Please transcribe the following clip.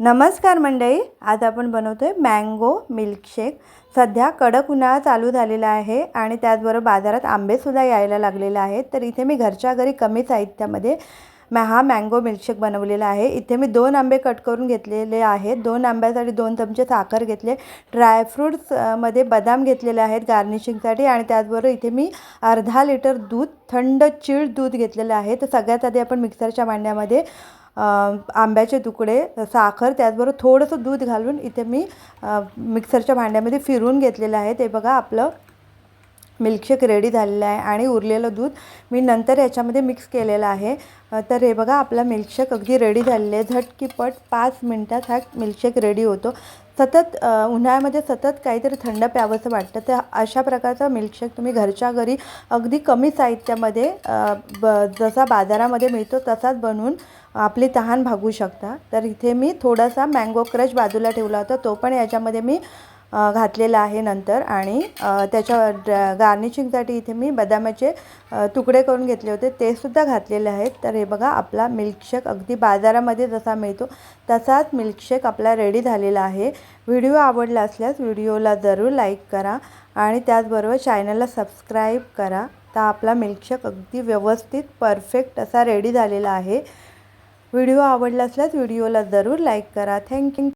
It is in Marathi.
नमस्कार मंडळी आज आपण बनवतो आहे मँगो मिल्कशेक सध्या कडक उन्हाळा चालू झालेला आहे आणि त्याचबरोबर बाजारात आंबेसुद्धा यायला लागलेले आहेत. तर इथे मी घरच्या घरी कमी साहित्यामध्ये मॅ हा मँगो मिल्कशेक बनवलेला आहे. इथे मी दोन आंबे कट करून घेतलेले आहेत. दोन आंब्यासाठी दोन चमचे साखर घेतले ड्रायफ्रूट्समध्ये बदाम घेतलेले आहेत गार्निशिंगसाठी आणि त्याचबरोबर इथे मी अर्धा लिटर दूध थंड चिल्ड दूध घेतलेलं आहे. तर सगळ्यात आधी आपण मिक्सरच्या भांड्यामध्ये आंब्याचे तुकडे साखर त्याचबरोबर थोडंसं दूध घालून इथे मी मिक्सरच्या भांड्यामध्ये फिरून घेतलेलं आहे. ते बघा आपलं मिल्कशेक रेडी झालेलं आहे आणि उरलेलं दूध मी नंतर याच्यामध्ये मिक्स केलेलं आहे. तर हे बघा आपला मिल्कशेक अगदी रेडी झालेलं आहे. झटकीपट पाच मिनटात हा मिल्कशेक रेडी होतो. सतत उन्हाळ्यामध्ये सतत काहीतरी थंड प्यावंसं वाटतं. तर अशा प्रकारचा मिल्कशेक तुम्ही घरच्या घरी अगदी कमी साहित्यामध्ये ब जसा बाजारामध्ये मिळतो तसाच बनवून आपली तहान भागू शकता. तर इथे मी थोडासा मँगो क्रश बाजूला ठेवला होता. तो पण याच्यामध्ये मी घातलेला आहे नंतर. आणि त्याच्या गार्निशिंगसाठी इथे मी बदामाचे तुकडे करून घेतले होते. ते सुद्धा घातलेले आहेत. तर हे बघा आपला मिल्कशेक अगदी बाजारामध्ये जसा मिळतो तसाच मिल्कशेक आपला रेडी झालेला आहे. व्हिडिओ आवडला असल्यास व्हिडिओला जरूर लाईक करा. आणि त्याचबरोबर चॅनलला सबस्क्राईब करा. तर आपला मिल्कशेक अगदी व्यवस्थित परफेक्ट असा रेडी झालेला आहे. व्हिडिओ आवडला असल्यास व्हिडिओला जरूर लाईक करा. थँक्यू